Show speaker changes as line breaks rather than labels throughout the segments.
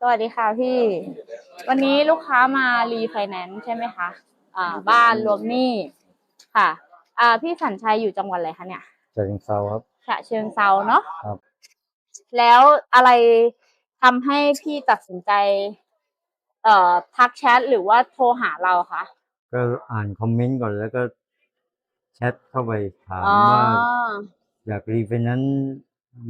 สวัสดีค่ะพี่ วันนี้ลูกค้ามารีไฟแนนซ์ใช่ไหมคะอ่าบ้านรวมหนี้ค่ะ อ่าพี่สัญชัยอยู่จังหวัดอะไรคะเนี่ย
จะยิงเซาครับ
ฉะเชิงเซาเนาะ
ครับ
แล้วอะไรทำให้พี่ตัดสินใจ เอ่อทักแชทหรือว่าโทรหาเราคะ
ก็อ่านคอมเมนต์ก่อนแล้วก็แชทเข้าไปถาม
อ๋อ
ว่าอยากรีไฟแนนซ์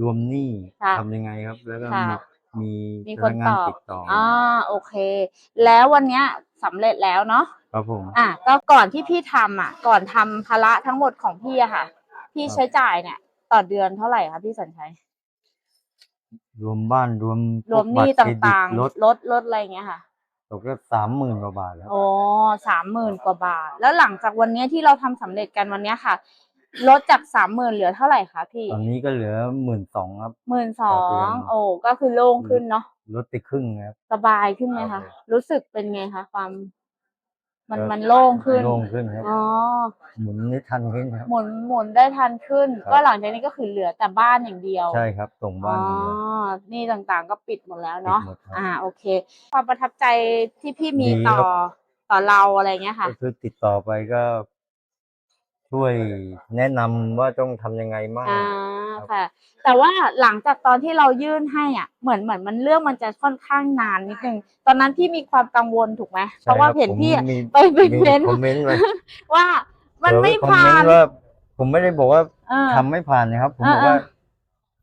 รวมหนี้
ค่ะ
ทำยังไงครับ แล้วก็
ค่ะ
มี
มี
มี
ค
พ
น
นักงา
ต
น
อบ
ติดต่ออ
อ่าโอเค แล้ววันเนี้ยสำเร็จแล้วเนาะ
ครับผม
อะก็ก่อนที่พี่ทำอะ ก่อนทำภาระทั้งหมดของพี่อะค่ะ พี่ใช้จ่ายเนี่ย ต่อเดือนเท่าไหร่คะพี่สัญชัย
รวมบ้านรวม
รวมหนี้
พกบัเครดิ
ต่าง
รถ
ๆรถรถอะไรอย่างเงี้ยค่ะ
ตกก็สามหมื่นกว่าบาทครับ
โอ้สามหมื่นกว่าบาท แล้วหลังจากวันเนี้ยที่เราทำสำเร็จกันวันเนี้ยค่ะ ลดจากสามหมื่นเหลือเท่าไหร่คะพี่
ตอนนี้ก็เหลือหมื่นสองครับ
หมื่นสอ
ต่อเดื
ง
อน
โอ้ก็คือโล่งขึ้นเนาะ
ลดไปครึ่งครับ
สบายขึ้นไหม
ครั
คะ
บ
รู้สึกเป็นไงคะความ มัน
ก็
มันโล่งขึ้น
โล่งขึ้นครับ
อ๋อ
หมุนได้ทันขึ้นครับ
หมุนหมุนได้ทันขึ้น
ครับ
ก็หลังจากนี้ก็คือเหลือแต่บ้านอย่างเดียว
ใช่ครับส่งบ้าน
อ๋
อย่างเดียว
อนี่ต่างๆก็ปิดหมดแล้วเนาะ
ปิดหมดครับ
อ่า โอเค ความประทับใจที่พี่มี
ดี
ต่อ
ครับ
ต่อเราอะไรเงี้ยค่ะ
ก็คือติดต่อไปก็ ช่วยแนะนำว่าต้องทำยังไงบ้าง
อ่า
ครับ
ค่ะ แต่ว่าหลังจากตอนที่เรายื่นให้อะ เหมือนเหมือนมันเรื่องมันจะค่อนข้างนานนิดนึง ตอนนั้นพี่มีความกังวลถูกไหมเพราะว่า
ใช่คบ
เห็นพี่อะ
ผมมี
ไปไป
มี
เม้น
คอมเมนต์ไว้
ว่ามันไม่
เออปคอ
ผ่าม
เม
น
ต์ว่าผมไม่ได้บอกว่า
เออ
ทำไม่ผ่านนะครับ ผม
เออ
บอกว่า
เออ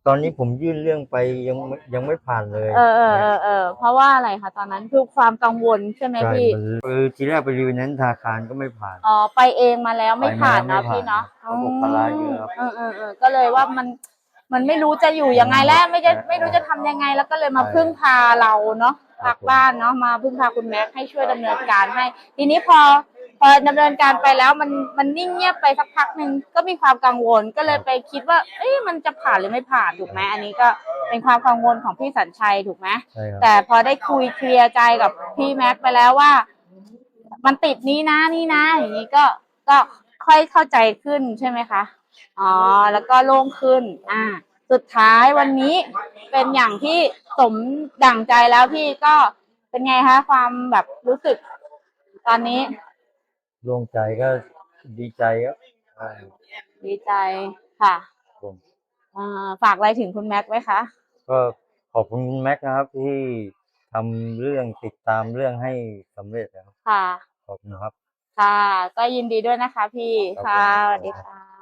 ตอนนี้ผมยื่นเรื่องไปยังไม่ยังไม่ผ่านเลย
เออเออเออเออเพราะว่าอะไรคะตอนนั้นคือความกังวลใช่ไหม
ใช่
พี่
มันคือทีแรกไปรีวิวนั้นธนาคารก็ไม่ผ่าน
อ๋อไปเองมาแล้วไม่
ไปมา
ผ่าน
แล้ว
เนาะ
ไม่ผ่าน
พี่เนาะ
เขาบอกภาระเยอะครับ
เออเออเออก็เลยว่ามันมันไม่รู้จะอยู่ยังไงแล้วไม่จะ
เออ
ไม่รู้จะทำยังไงแล้วก็เลยมา
ใช่
พึ่งพาเราเนาะ
ครั
พั
บ
กบ้านเนาะมาพึ่งพาคุณแม็กซ์ให้ช่วยดำเนินการให้ ทีนี้พอ พอดำเนินการไปแล้วมันมันนิ่งเงียบไปสักพักหนึ่งก็มีความกังวลก็เลยไปคิดว่า เอ้ยมันจะผ่านหรือไม่ผ่านถูกไหมอันนี้ก็เป็นความกังวลของพี่สัญชัยถูกไหม
ใช่ครับ
แต่พอได้คุยเคลียร์ใจกับพี่แม็กซ์ไปแล้วว่า มันติดนี้นะนี่นะ อย่างนี้ก็ก็ค่อยเข้าใจขึ้นใช่ไหมคะอ๋อแล้วก็โล่งขึ้น อ่า สุดท้ายวันนี้เป็นอย่างที่สมดั่งใจแล้วพี่ก็เป็นไงคะความแบบรู้สึกตอนนี้
โล่งใจก็ดีใจครับใช่
ดีใจค่ะ
ผม
อ่าฝากอะไรถึงคุณแม็กซ์ไว้คะ
ก็ขอบคุณคุณแม็กซ์นะครับ ที่ทำเรื่องติดตามเรื่องให้สำเร็จนะครับ
ค่ะ
ขอบคุณครับ
ค่ะ ก็ยินดีด้วยนะคะพี่
ครับ
ค่ะ
ผม
สวัสดีค่ะ